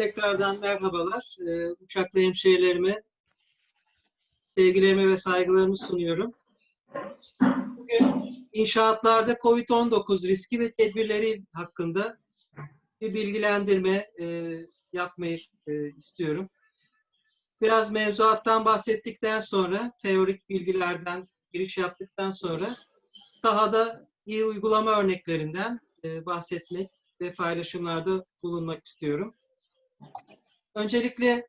Tekrardan merhabalar. Ee, uçaklı hemşehrilerime sevgilerimi ve saygılarımı sunuyorum. Bugün inşaatlarda COVID-19 riski ve tedbirleri hakkında bir bilgilendirme e, yapmayı e, istiyorum. Biraz mevzuattan bahsettikten sonra, teorik bilgilerden giriş yaptıktan sonra sahada iyi uygulama örneklerinden e, bahsetmek ve paylaşımlarda bulunmak istiyorum. Öncelikle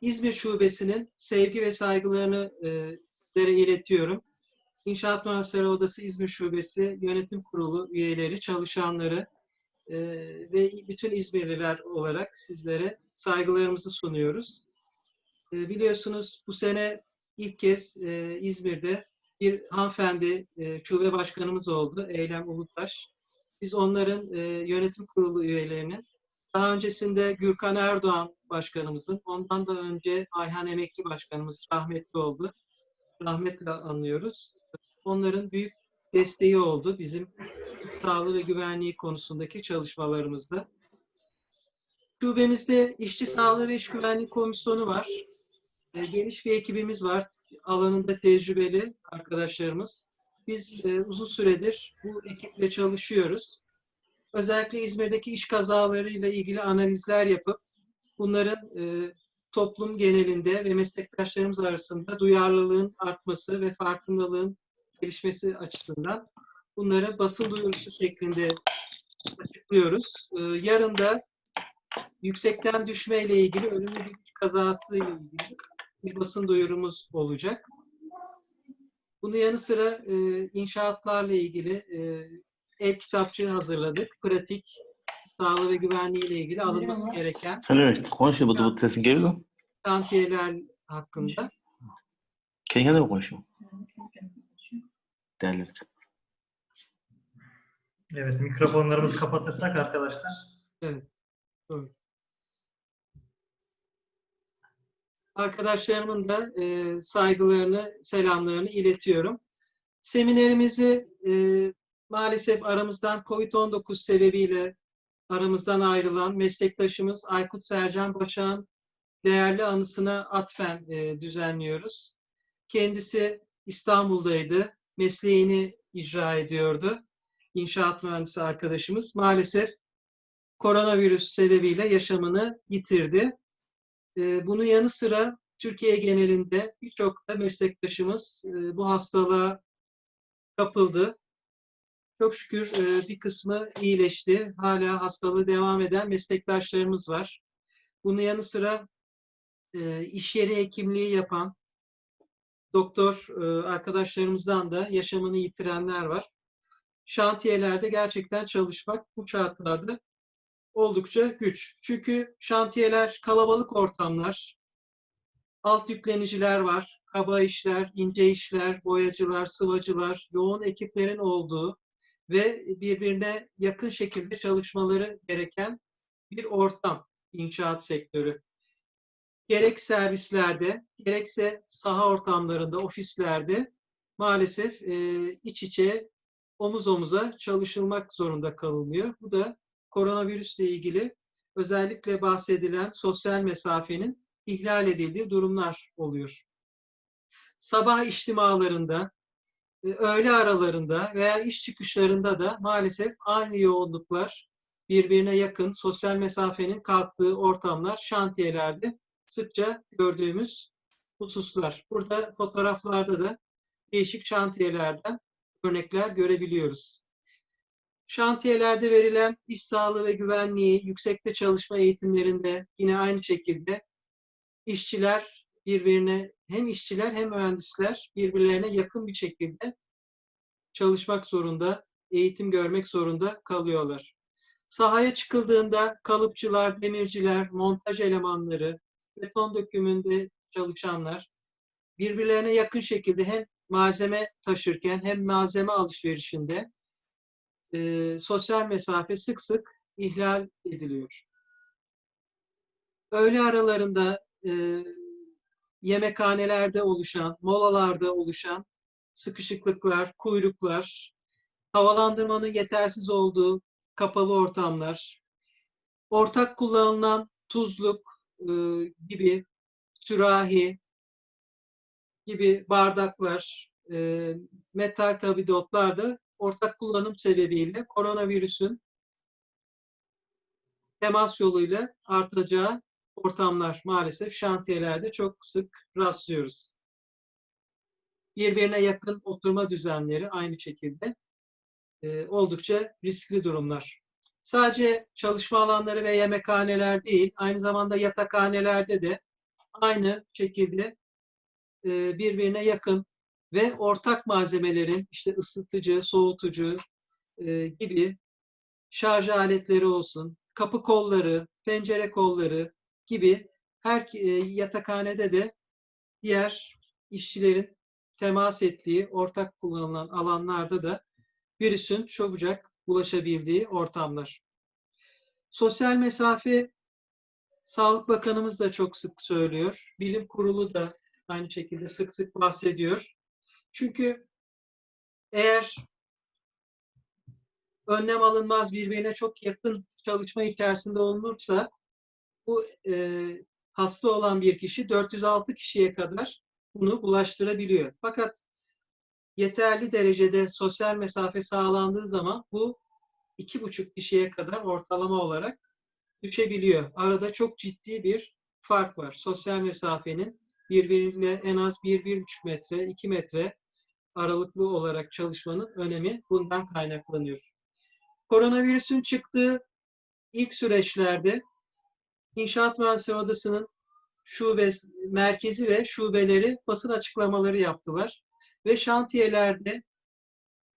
İzmir Şubesi'nin sevgi ve saygılarını e, sizlere iletiyorum. İnşaat Mühendisleri Odası İzmir Şubesi Yönetim Kurulu üyeleri, çalışanları e, ve bütün İzmirliler olarak sizlere saygılarımızı sunuyoruz. E, biliyorsunuz bu sene ilk kez e, İzmir'de bir hanımefendi e, şube başkanımız oldu, Eylem Ulutaş. Biz onların e, yönetim kurulu üyelerinin daha öncesinde Gürkan Erdoğan başkanımızın, ondan da önce Ayhan Emekli başkanımız rahmetli oldu. Rahmetle anlıyoruz. Onların büyük desteği oldu bizim sağlığı ve güvenliği konusundaki çalışmalarımızda. Şubemizde işçi sağlığı ve iş güvenliği komisyonu var. E, geniş bir ekibimiz var. Alanında tecrübeli arkadaşlarımız. Biz e, uzun süredir bu ekiple çalışıyoruz. Özellikle İzmir'deki iş kazalarıyla ilgili analizler yapıp bunların e, toplum genelinde ve meslektaşlarımız arasında duyarlılığın artması ve farkındalığın gelişmesi açısından bunları basın duyurusu şeklinde açıklıyoruz. E, yarın da yüksekten düşme ile ilgili ölümlü bir kazası ile ilgili bir basın duyurumuz olacak. Bunun yanı sıra e, inşaatlarla ilgili e, el kitapçığı hazırladık. Pratik, sağlığı ve güvenliği ile ilgili alınması gereken öyle konuşuyor bu bu sesin geliyor. şantiyeler hakkında. Kendi kendine mi konuşuyor? Değerli. Evet, mikrofonlarımızı kapatırsak arkadaşlar. Evet, doğru. Arkadaşlarımın da e, saygılarını, selamlarını iletiyorum. Seminerimizi e, maalesef aramızdan COVID-19 sebebiyle aramızdan ayrılan meslektaşımız Aykut Sercan Başak'ın değerli anısına atfen e, düzenliyoruz. Kendisi İstanbul'daydı, mesleğini icra ediyordu. İnşaat mühendisi arkadaşımız maalesef koronavirüs sebebiyle yaşamını yitirdi. E, bunun yanı sıra Türkiye genelinde birçok da meslektaşımız e, bu hastalığa kapıldı. Çok şükür e, bir kısmı iyileşti. Hala hastalığı devam eden meslektaşlarımız var. Bunun yanı sıra e, iş yeri hekimliği yapan doktor e, arkadaşlarımızdan da yaşamını yitirenler var. Şantiyelerde gerçekten çalışmak bu şartlarda oldukça güç. Çünkü şantiyeler kalabalık ortamlar, alt yükleniciler var, kaba işler, ince işler, boyacılar, sıvacılar, yoğun ekiplerin olduğu ve birbirine yakın şekilde çalışmaları gereken bir ortam inşaat sektörü. Gerek servislerde, gerekse saha ortamlarında, ofislerde maalesef e, iç içe, omuz omuza çalışılmak zorunda kalınıyor. Bu da koronavirüsle ilgili özellikle bahsedilen sosyal mesafenin ihlal edildiği durumlar oluyor. Sabah içtimalarında, öğle aralarında veya iş çıkışlarında da maalesef aynı yoğunluklar birbirine yakın sosyal mesafenin kalktığı ortamlar şantiyelerde sıkça gördüğümüz hususlar. Burada fotoğraflarda da değişik şantiyelerden örnekler görebiliyoruz. Şantiyelerde verilen iş sağlığı ve güvenliği, yüksekte çalışma eğitimlerinde yine aynı şekilde işçiler birbirine hem işçiler hem mühendisler birbirlerine yakın bir şekilde çalışmak zorunda, eğitim görmek zorunda kalıyorlar. Sahaya çıkıldığında kalıpçılar, demirciler, montaj elemanları, beton dökümünde çalışanlar birbirlerine yakın şekilde hem malzeme taşırken hem malzeme alışverişinde e, sosyal mesafe sık sık ihlal ediliyor. Öğle aralarında e, yemekhanelerde oluşan, molalarda oluşan sıkışıklıklar, kuyruklar, havalandırmanın yetersiz olduğu kapalı ortamlar, ortak kullanılan tuzluk e, gibi, sürahi gibi bardaklar, e, metal tabidotlar da ortak kullanım sebebiyle koronavirüsün temas yoluyla artacağı ortamlar maalesef şantiyelerde çok sık rastlıyoruz. Birbirine yakın oturma düzenleri aynı şekilde e, oldukça riskli durumlar. Sadece çalışma alanları ve yemekhaneler değil, aynı zamanda yatakhanelerde de aynı şekilde e, birbirine yakın ve ortak malzemelerin işte ısıtıcı, soğutucu e, gibi şarj aletleri olsun, kapı kolları, pencere kolları gibi her e, yatakhanede de diğer işçilerin temas ettiği, ortak kullanılan alanlarda da virüsün çabucak ulaşabildiği ortamlar. Sosyal mesafe Sağlık Bakanımız da çok sık söylüyor. Bilim Kurulu da aynı şekilde sık sık bahsediyor. Çünkü eğer önlem alınmaz birbirine çok yakın çalışma içerisinde olunursa bu e, hasta olan bir kişi 406 kişiye kadar bunu bulaştırabiliyor. Fakat yeterli derecede sosyal mesafe sağlandığı zaman bu iki buçuk kişiye kadar ortalama olarak düşebiliyor. Arada çok ciddi bir fark var. Sosyal mesafenin birbiriyle en az 1-1,5 metre, 2 metre aralıklı olarak çalışmanın önemi bundan kaynaklanıyor. Koronavirüsün çıktığı ilk süreçlerde İnşaat Mühendisleri Odası'nın şube, merkezi ve şubeleri basın açıklamaları yaptılar. Ve şantiyelerde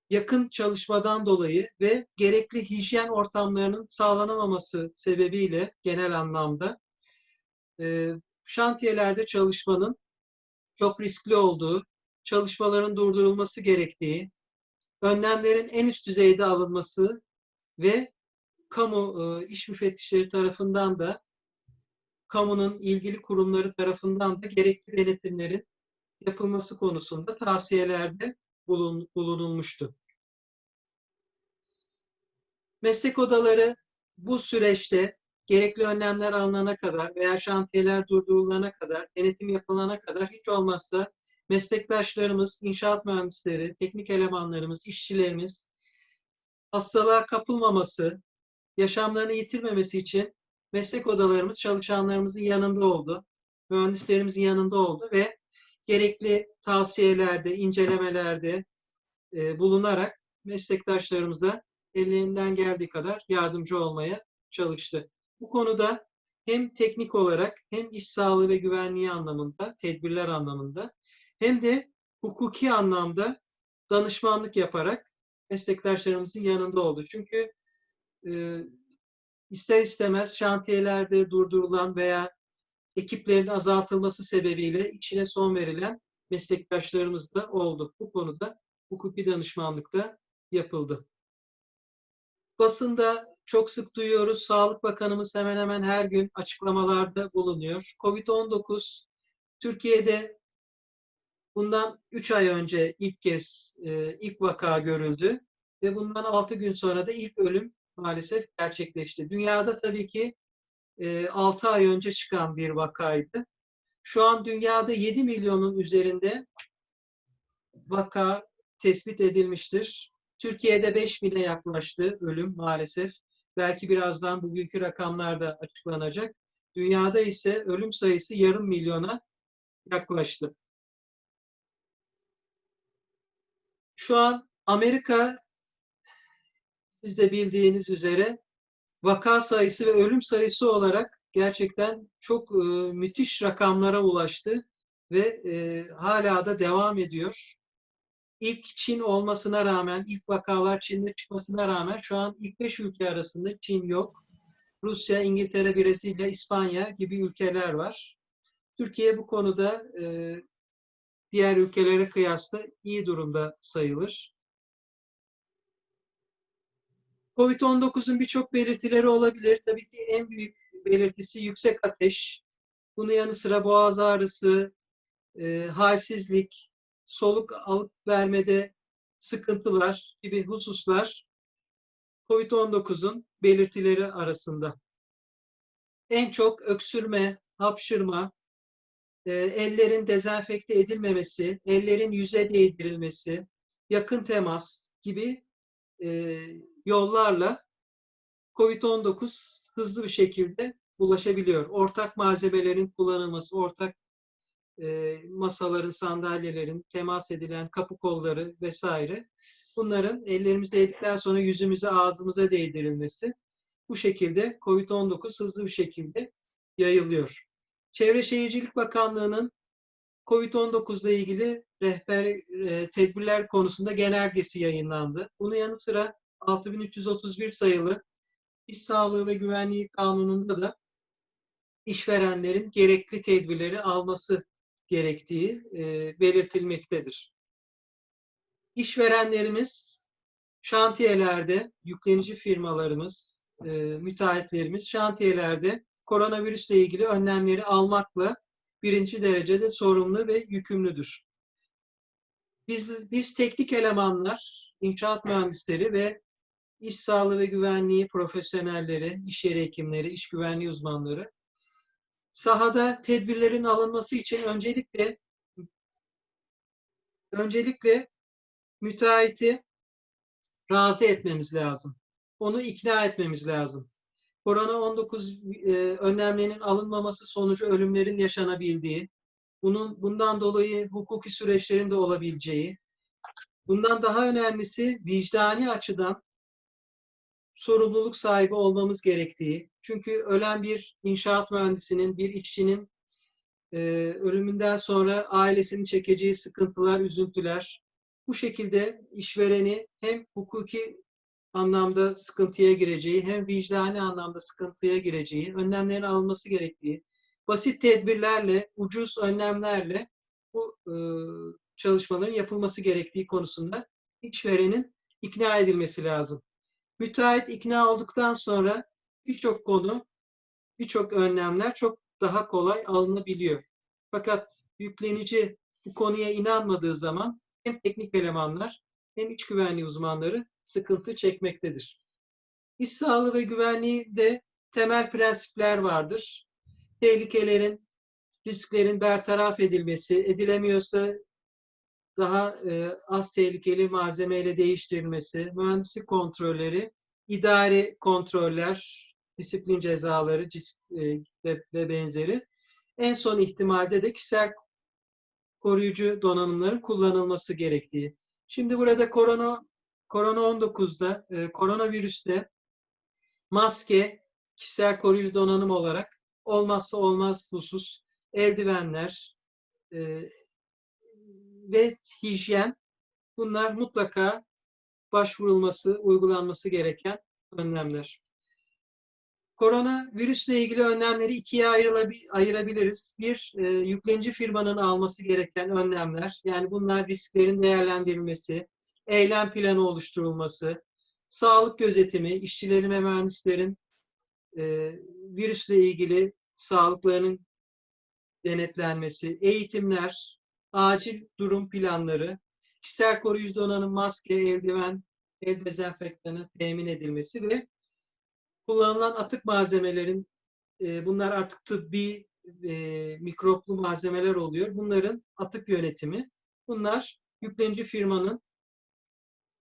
yakın çalışmadan dolayı ve gerekli hijyen ortamlarının sağlanamaması sebebiyle genel anlamda e, şantiyelerde çalışmanın çok riskli olduğu, çalışmaların durdurulması gerektiği, önlemlerin en üst düzeyde alınması ve kamu e, iş müfettişleri tarafından da kamunun ilgili kurumları tarafından da gerekli denetimlerin yapılması konusunda tavsiyelerde bulun, bulunulmuştu. Meslek odaları bu süreçte gerekli önlemler alınana kadar veya şantiyeler durdurulana kadar, denetim yapılana kadar hiç olmazsa meslektaşlarımız, inşaat mühendisleri, teknik elemanlarımız, işçilerimiz hastalığa kapılmaması, yaşamlarını yitirmemesi için meslek odalarımız çalışanlarımızın yanında oldu. Mühendislerimizin yanında oldu ve gerekli tavsiyelerde, incelemelerde e, bulunarak meslektaşlarımıza ellerinden geldiği kadar yardımcı olmaya çalıştı. Bu konuda hem teknik olarak hem iş sağlığı ve güvenliği anlamında, tedbirler anlamında hem de hukuki anlamda danışmanlık yaparak meslektaşlarımızın yanında oldu. Çünkü e, ister istemez şantiyelerde durdurulan veya ekiplerin azaltılması sebebiyle içine son verilen meslektaşlarımız da oldu. Bu konuda hukuki danışmanlık da yapıldı. Basında çok sık duyuyoruz. Sağlık Bakanımız hemen hemen her gün açıklamalarda bulunuyor. Covid-19 Türkiye'de bundan 3 ay önce ilk kez e, ilk vaka görüldü ve bundan 6 gün sonra da ilk ölüm maalesef gerçekleşti. Dünyada tabii ki 6 ay önce çıkan bir vakaydı. Şu an dünyada 7 milyonun üzerinde vaka tespit edilmiştir. Türkiye'de 5 bine yaklaştı ölüm maalesef. Belki birazdan bugünkü rakamlar da açıklanacak. Dünyada ise ölüm sayısı yarım milyona yaklaştı. Şu an Amerika siz de bildiğiniz üzere vaka sayısı ve ölüm sayısı olarak gerçekten çok e, müthiş rakamlara ulaştı ve e, hala da devam ediyor. İlk Çin olmasına rağmen, ilk vakalar Çin'de çıkmasına rağmen şu an ilk beş ülke arasında Çin yok. Rusya, İngiltere, Brezilya, İspanya gibi ülkeler var. Türkiye bu konuda e, diğer ülkelere kıyasla iyi durumda sayılır. Covid-19'un birçok belirtileri olabilir. Tabii ki en büyük belirtisi yüksek ateş. Bunun yanı sıra boğaz ağrısı, e, halsizlik, soluk alıp vermede sıkıntılar gibi hususlar COVID-19'un belirtileri arasında. en çok öksürme, hapşırma, e, ellerin dezenfekte edilmemesi, ellerin yüze değdirilmesi, yakın temas gibi e, yollarla COVID-19 hızlı bir şekilde ulaşabiliyor. Ortak malzemelerin kullanılması, ortak e, masaların, sandalyelerin, temas edilen kapı kolları vesaire bunların ellerimize değdikten sonra yüzümüze, ağzımıza değdirilmesi bu şekilde COVID-19 hızlı bir şekilde yayılıyor. Çevre Şehircilik Bakanlığı'nın COVID-19 ile ilgili rehber e, tedbirler konusunda genelgesi yayınlandı. Bunun yanı sıra 6331 sayılı İş Sağlığı ve Güvenliği Kanunu'nda da işverenlerin gerekli tedbirleri alması gerektiği e, belirtilmektedir. İşverenlerimiz şantiyelerde, yüklenici firmalarımız, e, müteahhitlerimiz şantiyelerde koronavirüsle ilgili önlemleri almakla birinci derecede sorumlu ve yükümlüdür. Biz, biz teknik elemanlar, inşaat mühendisleri ve iş sağlığı ve güvenliği profesyonelleri, iş yeri hekimleri, iş güvenliği uzmanları sahada tedbirlerin alınması için öncelikle öncelikle müteahhiti razı etmemiz lazım. Onu ikna etmemiz lazım. Korona-19 e, önlemlerinin alınmaması sonucu ölümlerin yaşanabildiği, bunun bundan dolayı hukuki süreçlerin de olabileceği, bundan daha önemlisi vicdani açıdan sorumluluk sahibi olmamız gerektiği. Çünkü ölen bir inşaat mühendisinin, bir işçinin e, ölümünden sonra ailesinin çekeceği sıkıntılar, üzüntüler, bu şekilde işvereni hem hukuki anlamda sıkıntıya gireceği, hem vicdani anlamda sıkıntıya gireceği, önlemlerin alınması gerektiği, basit tedbirlerle, ucuz önlemlerle bu e, çalışmaların yapılması gerektiği konusunda işverenin ikna edilmesi lazım. Müteahhit ikna olduktan sonra birçok konu, birçok önlemler çok daha kolay alınabiliyor. Fakat yüklenici bu konuya inanmadığı zaman hem teknik elemanlar hem iç güvenliği uzmanları sıkıntı çekmektedir. İş sağlığı ve güvenliği de temel prensipler vardır. Tehlikelerin, risklerin bertaraf edilmesi, edilemiyorsa daha e, az tehlikeli malzemeyle değiştirilmesi, mühendislik kontrolleri, idari kontroller, disiplin cezaları e, ve, ve benzeri. En son ihtimalde de kişisel koruyucu donanımların kullanılması gerektiği. Şimdi burada korona korona 19'da, e, koronavirüste maske, kişisel koruyucu donanım olarak olmazsa olmaz husus, eldivenler e, ve hijyen bunlar mutlaka başvurulması, uygulanması gereken önlemler. Korona virüsle ilgili önlemleri ikiye ayırabiliriz. Bir, e, yüklenici firmanın alması gereken önlemler. Yani bunlar risklerin değerlendirilmesi, eylem planı oluşturulması, sağlık gözetimi, işçilerin ve mühendislerin e, virüsle ilgili sağlıklarının denetlenmesi, eğitimler, acil durum planları, kişisel koruyucu donanım, maske, eldiven, el dezenfektanı temin edilmesi ve kullanılan atık malzemelerin, e, bunlar artık tıbbi e, mikroplu malzemeler oluyor. Bunların atık yönetimi. Bunlar yüklenici firmanın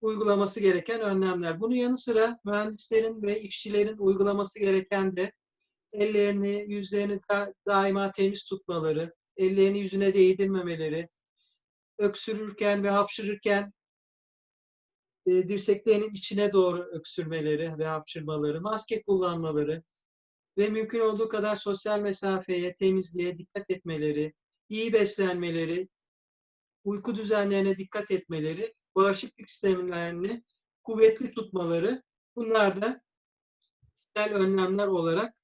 uygulaması gereken önlemler. Bunun yanı sıra mühendislerin ve işçilerin uygulaması gereken de ellerini, yüzlerini da, daima temiz tutmaları, ellerini yüzüne değdirmemeleri, öksürürken ve hapşırırken e, dirseklerinin içine doğru öksürmeleri ve hapşırmaları, maske kullanmaları ve mümkün olduğu kadar sosyal mesafeye, temizliğe dikkat etmeleri, iyi beslenmeleri, uyku düzenlerine dikkat etmeleri, bağışıklık sistemlerini kuvvetli tutmaları bunlar da kişisel önlemler olarak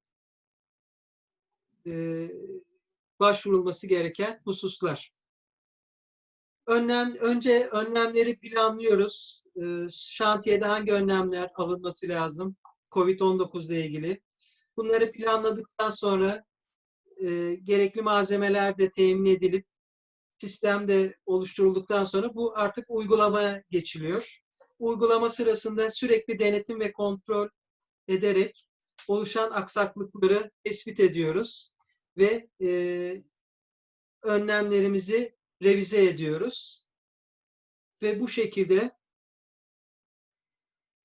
e, başvurulması gereken hususlar. Önlem, önce önlemleri planlıyoruz. E, şantiyede hangi önlemler alınması lazım? Covid-19 ile ilgili. Bunları planladıktan sonra e, gerekli malzemeler de temin edilip sistemde oluşturulduktan sonra bu artık uygulamaya geçiliyor. Uygulama sırasında sürekli denetim ve kontrol ederek oluşan aksaklıkları tespit ediyoruz ve e, önlemlerimizi revize ediyoruz. Ve bu şekilde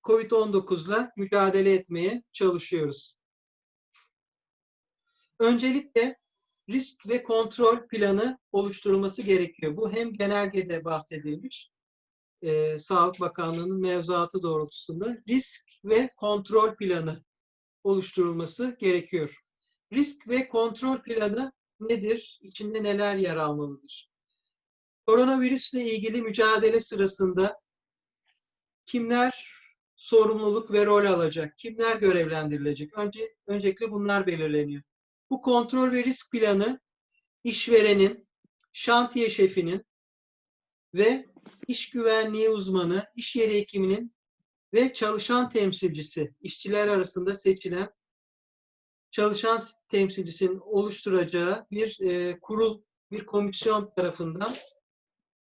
COVID-19'la mücadele etmeye çalışıyoruz. Öncelikle risk ve kontrol planı oluşturulması gerekiyor. Bu hem genelgede bahsedilmiş, e, Sağlık Bakanlığı'nın mevzuatı doğrultusunda risk ve kontrol planı oluşturulması gerekiyor. Risk ve kontrol planı nedir? İçinde neler yer almalıdır? Koronavirüsle ilgili mücadele sırasında kimler sorumluluk ve rol alacak? Kimler görevlendirilecek? Önce öncelikle bunlar belirleniyor. Bu kontrol ve risk planı işverenin, şantiye şefinin ve iş güvenliği uzmanı, iş yeri hekiminin ve çalışan temsilcisi, işçiler arasında seçilen çalışan temsilcisinin oluşturacağı bir e, kurul, bir komisyon tarafından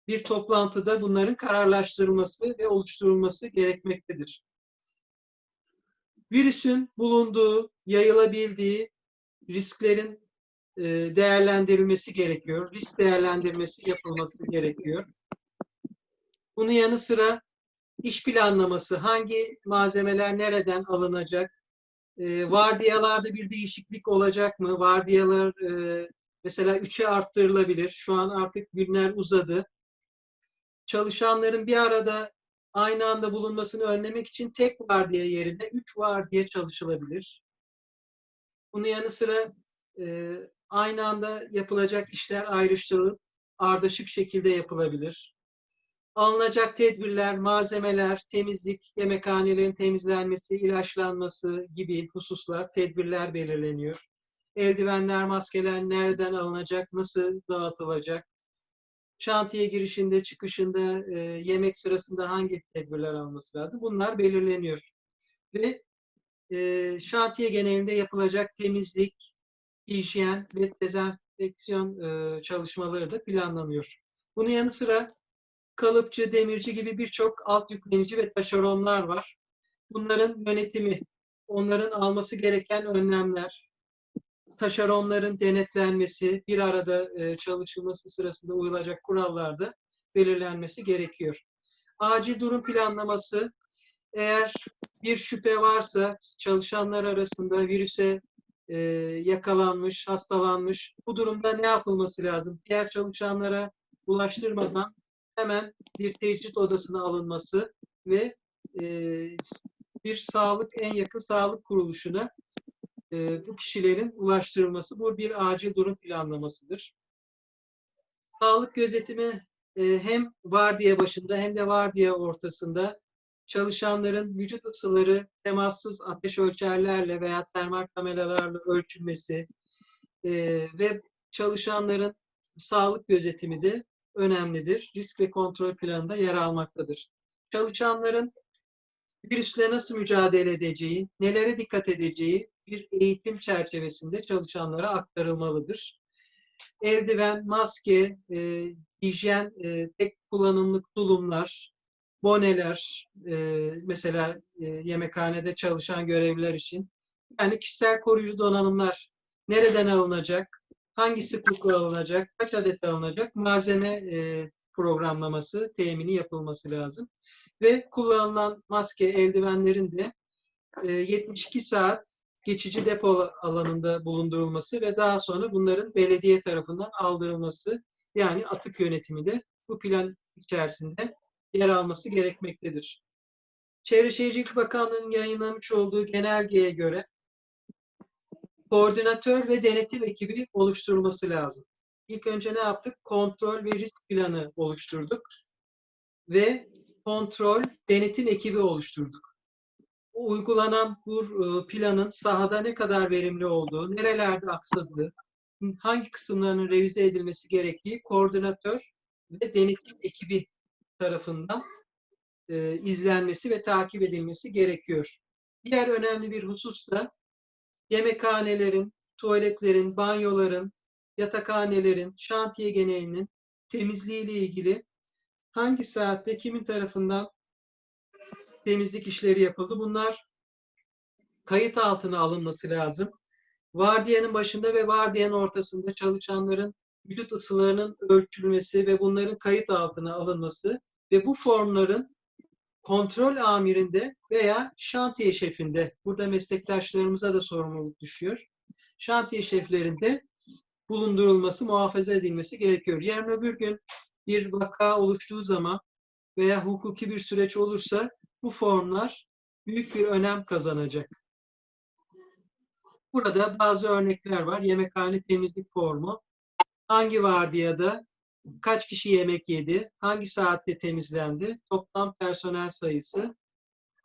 bir toplantıda bunların kararlaştırılması ve oluşturulması gerekmektedir. Virüsün bulunduğu, yayılabildiği risklerin e, değerlendirilmesi gerekiyor. Risk değerlendirmesi yapılması gerekiyor. Bunun yanı sıra iş planlaması, hangi malzemeler nereden alınacak, e, vardiyalarda bir değişiklik olacak mı? Vardiyalar e, mesela 3'e arttırılabilir. Şu an artık günler uzadı. Çalışanların bir arada aynı anda bulunmasını önlemek için tek vardiya yerine 3 vardiya çalışılabilir. Bunun yanı sıra e, aynı anda yapılacak işler ayrıştırılıp ardışık şekilde yapılabilir. Alınacak tedbirler, malzemeler, temizlik, yemekhanelerin temizlenmesi, ilaçlanması gibi hususlar, tedbirler belirleniyor. Eldivenler, maskeler nereden alınacak, nasıl dağıtılacak? Şantiye girişinde, çıkışında, e, yemek sırasında hangi tedbirler alması lazım? Bunlar belirleniyor. Ve e, şantiye genelinde yapılacak temizlik, hijyen ve dezenfeksiyon e, çalışmaları da planlanıyor. Bunun yanı sıra kalıpçı, demirci gibi birçok alt yüklenici ve taşeronlar var. Bunların yönetimi, onların alması gereken önlemler, taşeronların denetlenmesi, bir arada e, çalışılması sırasında uyulacak kurallarda belirlenmesi gerekiyor. Acil durum planlaması, eğer bir şüphe varsa çalışanlar arasında virüse e, yakalanmış, hastalanmış, bu durumda ne yapılması lazım? Diğer çalışanlara bulaştırmadan hemen bir tecrit odasına alınması ve e, bir sağlık, en yakın sağlık kuruluşuna e, bu kişilerin ulaştırılması, bu bir acil durum planlamasıdır. Sağlık gözetimi e, hem vardiya başında hem de vardiya ortasında çalışanların vücut ısıları temassız ateş ölçerlerle veya termal kameralarla ölçülmesi e, ve çalışanların sağlık gözetimi de önemlidir. Risk ve kontrol planında yer almaktadır. Çalışanların virüsle nasıl mücadele edeceği, nelere dikkat edeceği bir eğitim çerçevesinde çalışanlara aktarılmalıdır. Eldiven, maske, e, hijyen, e, tek kullanımlık tulumlar, boneler, e, mesela e, yemekhanede çalışan görevliler için. Yani kişisel koruyucu donanımlar nereden alınacak, hangi sıklıkla alınacak, kaç adet alınacak, malzeme e, programlaması, temini yapılması lazım. Ve kullanılan maske, eldivenlerin de e, 72 saat geçici depo alanında bulundurulması ve daha sonra bunların belediye tarafından aldırılması yani atık yönetimi de bu plan içerisinde yer alması gerekmektedir. Çevre Şehircilik Bakanlığı'nın yayınlamış olduğu genelgeye göre koordinatör ve denetim ekibi oluşturulması lazım. İlk önce ne yaptık? Kontrol ve risk planı oluşturduk ve kontrol, denetim ekibi oluşturduk. Uygulanan bu e, planın sahada ne kadar verimli olduğu, nerelerde aksadığı, hangi kısımlarının revize edilmesi gerektiği koordinatör ve denetim ekibi tarafından e, izlenmesi ve takip edilmesi gerekiyor. Diğer önemli bir husus da yemekhanelerin, tuvaletlerin, banyoların, yatakhanelerin, şantiye genelinin temizliği ile ilgili hangi saatte kimin tarafından temizlik işleri yapıldı? Bunlar kayıt altına alınması lazım. Vardiyanın başında ve vardiyanın ortasında çalışanların vücut ısılarının ölçülmesi ve bunların kayıt altına alınması ve bu formların kontrol amirinde veya şantiye şefinde, burada meslektaşlarımıza da sorumluluk düşüyor. Şantiye şeflerinde bulundurulması, muhafaza edilmesi gerekiyor. Yarın öbür gün bir vaka oluştuğu zaman veya hukuki bir süreç olursa bu formlar büyük bir önem kazanacak. Burada bazı örnekler var. Yemekhane temizlik formu. Hangi vardiyada kaç kişi yemek yedi, hangi saatte temizlendi, toplam personel sayısı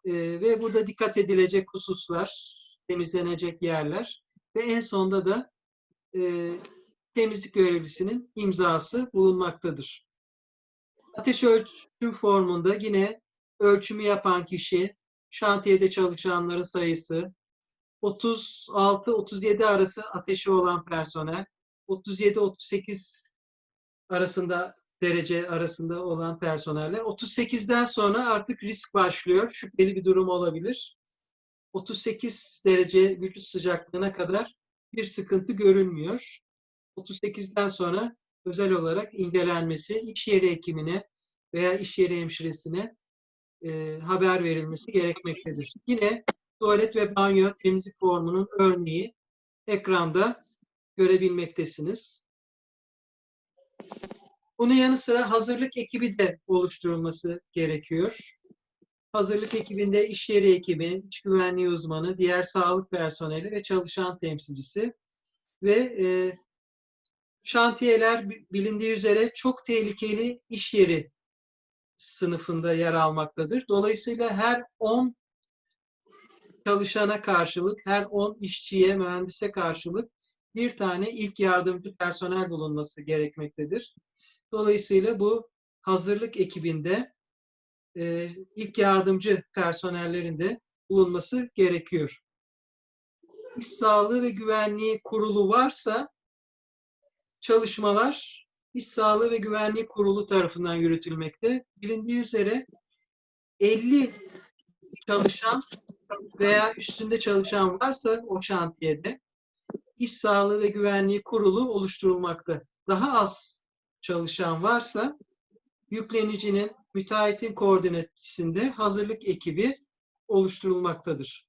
e, ve burada dikkat edilecek hususlar, temizlenecek yerler ve en sonda da e, temizlik görevlisinin imzası bulunmaktadır. Ateş ölçüm formunda yine ölçümü yapan kişi, şantiyede çalışanların sayısı, 36-37 arası ateşi olan personel, 37-38 arasında derece arasında olan personeller. 38'den sonra artık risk başlıyor. Şüpheli bir durum olabilir. 38 derece vücut sıcaklığına kadar bir sıkıntı görünmüyor. 38'den sonra özel olarak incelenmesi, iş yeri hekimine veya iş yeri hemşiresine e, haber verilmesi gerekmektedir. Yine tuvalet ve banyo temizlik formunun örneği ekranda görebilmektesiniz. Bunun yanı sıra hazırlık ekibi de oluşturulması gerekiyor. Hazırlık ekibinde iş yeri ekibi, iş güvenliği uzmanı, diğer sağlık personeli ve çalışan temsilcisi ve e, şantiyeler bi- bilindiği üzere çok tehlikeli iş yeri sınıfında yer almaktadır. Dolayısıyla her 10 çalışana karşılık, her 10 işçiye, mühendise karşılık bir tane ilk yardımcı personel bulunması gerekmektedir. Dolayısıyla bu hazırlık ekibinde e, ilk yardımcı personellerin de bulunması gerekiyor. İş sağlığı ve güvenliği kurulu varsa çalışmalar İş Sağlığı ve Güvenliği Kurulu tarafından yürütülmekte. Bilindiği üzere 50 çalışan veya üstünde çalışan varsa o şantiyede İş Sağlığı ve Güvenliği Kurulu oluşturulmakta. Daha az çalışan varsa yüklenicinin, müteahhitin koordinatisinde hazırlık ekibi oluşturulmaktadır.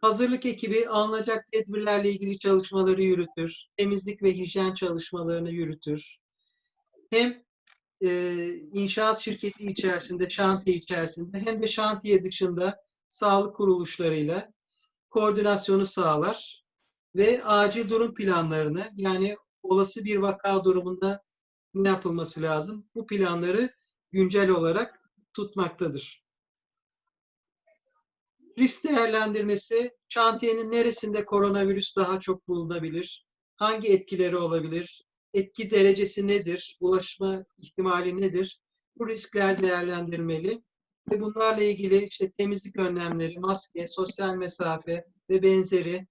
Hazırlık ekibi alınacak tedbirlerle ilgili çalışmaları yürütür. Temizlik ve hijyen çalışmalarını yürütür. Hem e, inşaat şirketi içerisinde, şantiye içerisinde hem de şantiye dışında sağlık kuruluşlarıyla koordinasyonu sağlar ve acil durum planlarını yani olası bir vaka durumunda ne yapılması lazım? Bu planları güncel olarak tutmaktadır. Risk değerlendirmesi, şantiyenin neresinde koronavirüs daha çok bulunabilir? Hangi etkileri olabilir? Etki derecesi nedir? Bulaşma ihtimali nedir? Bu riskler değerlendirmeli bunlarla ilgili işte temizlik önlemleri, maske, sosyal mesafe ve benzeri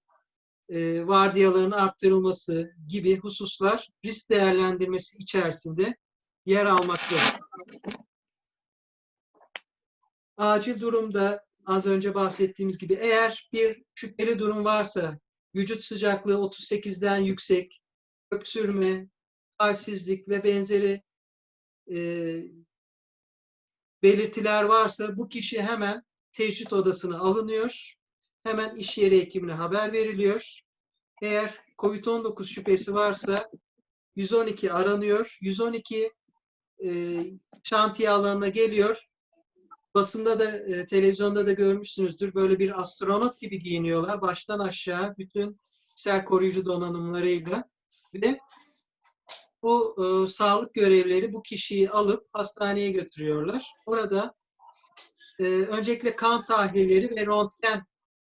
e, vardiyaların arttırılması gibi hususlar risk değerlendirmesi içerisinde yer almaktadır. Acil durumda az önce bahsettiğimiz gibi eğer bir şüpheli durum varsa vücut sıcaklığı 38'den yüksek, öksürme, halsizlik ve benzeri e, belirtiler varsa bu kişi hemen tecrit odasına alınıyor. Hemen iş yeri hekimine haber veriliyor. Eğer COVID-19 şüphesi varsa 112 aranıyor. 112 e, şantiye alanına geliyor. Basında da e, televizyonda da görmüşsünüzdür. Böyle bir astronot gibi giyiniyorlar. Baştan aşağı bütün kişisel koruyucu donanımlarıyla ve bu e, sağlık görevlileri bu kişiyi alıp hastaneye götürüyorlar. Orada e, öncelikle kan tahlilleri ve röntgen